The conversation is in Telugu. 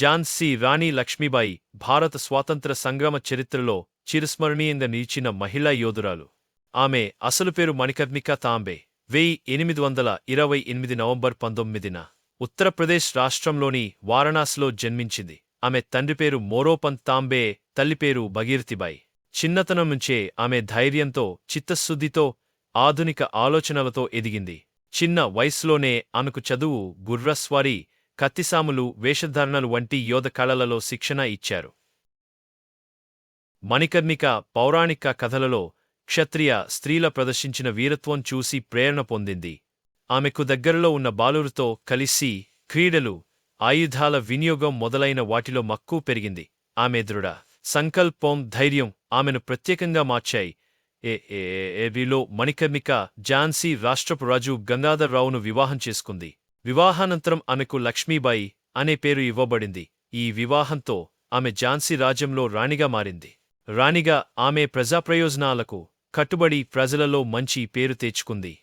ఝాన్సీ రాణి లక్ష్మీబాయి భారత స్వాతంత్ర సంగ్రామ చరిత్రలో చిరస్మరణీయంగా నిలిచిన మహిళా యోధురాలు. ఆమె అసలు పేరు మణికర్ణిక తాంబే. వెయ్యి ఎనిమిది వందల ఇరవై ఎనిమిది నవంబర్ పంతొమ్మిదిన ఉత్తరప్రదేశ్ రాష్ట్రంలోని వారణాసిలో జన్మించింది. ఆమె తండ్రి పేరు మోరోపంత్ తాంబే తల్లి పేరు భగీరథిబాయి. చిన్నతనం నుంచే ఆమె ధైర్యంతో చిత్తశుద్ధితో ఆధునిక ఆలోచనలతో ఎదిగింది. చిన్న వయస్సులోనే ఆమెకు చదువు గుర్రస్వారీ కత్తిసాములు వేషధారణలు వంటి యోధ కళలలో శిక్షణ ఇచ్చారు. మణికర్ణిక పౌరాణిక కథలలో క్షత్రియ స్త్రీల ప్రదర్శించిన వీరత్వం చూసి ప్రేరణ పొందింది. ఆమెకు దగ్గరలో ఉన్న బాలురుతో కలిసి క్రీడలు ఆయుధాల వినియోగం మొదలైన వాటిలో మక్కువ పెరిగింది. ఆమె దృఢ సంకల్పం ధైర్యం ఆమెను ప్రత్యేకంగా మార్చాయి. ఏ ఏ మణికర్ణిక ఝాన్సీ రాష్ట్రపు రాజు గంగాధర్రావును వివాహం చేసుకుంది. వివాహానంతరం ఆమెకు లక్ష్మీబాయి అనే పేరు ఇవ్వబడింది. ఈ వివాహంతో ఆమె ఝాన్సీ రాజ్యంలో రాణిగా మారింది. రాణిగా ఆమె ప్రజాప్రయోజనాలకు కట్టుబడి ప్రజలలో మంచి పేరు తెచ్చుకుంది.